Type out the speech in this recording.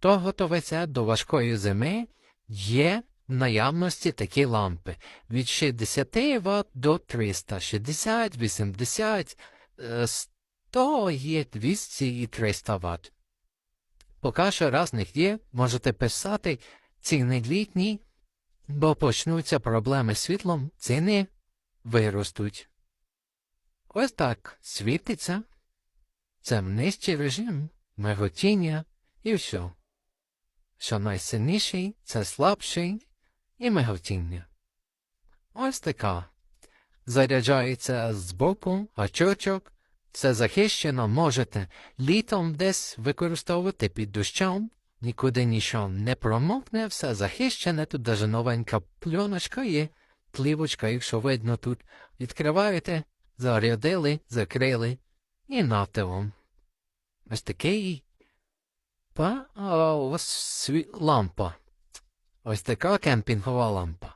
хто готується до важкої зими, є в наявності такі лампи від 60 Вт до 300, 60, 80, е, 100 є 200 і 300 Вт. Поки що разних є, можете писати ціни літні, бо почнуться проблеми з світлом, ціни виростуть. Ось так світиться. Це нижчий режим, миготіння і все. Що найсильніший, це слабший і миготіння. Ось така. Заряджається збоку, гачочок. Це захищено можете літом десь використовувати під дощом, нікуди нічого не промокне, все захищене, тут даже новенька пленочка є, плівочка, якщо видно тут. Відкриваєте, зарядили, закрили і нате вам. Ось такий па, а, вас сві- лампа. Ось така кемпінгова лампа.